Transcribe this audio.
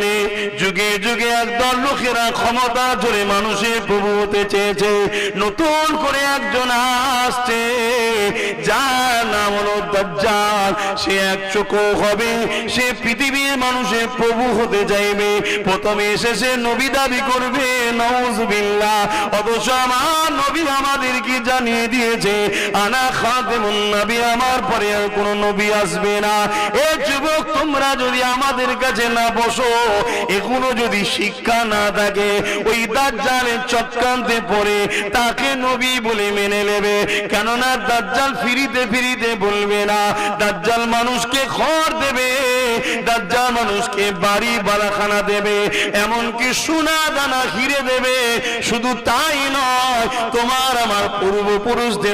জমিনে যুগে যুগে একদল লোকেরা ক্ষমতা ধরে মানুষের প্রভু হতে চেয়েছে। নতুন করে একজন আসছে, যার হলো দাজ্জাল। সে এক চোখ হবে, সে পৃথিবীর মানুষের প্রভু হতে চাইবে। প্রথমে এসে সে নবী দাবি করবে অথচ আমার নবী আমাদেরকে জানিয়ে দিয়েছে, আনা নবী, আমার পরে আর নবী আসবে না। এ যুবক, তোমরা যদি আমাদের কাছে না বসো, এগুলো যদি শিক্ষা না থাকে, ওই দাজ্জালের চক্রান্তে পড়ে, তাকে নবী বলে মেনে নেবে। কেননা দাজ্জাল ফিরিতে ফিরিতে বলবে না, দাজ্জাল মানুষকে খড় দেবে, দাজ্জাল মানুষকে বাড়ি বালাখানা দেবে, এমনকি সোনা দানা হিরে দেবে। শুধু তাই নয়, তোমার আমার পূর্বপুরুষদের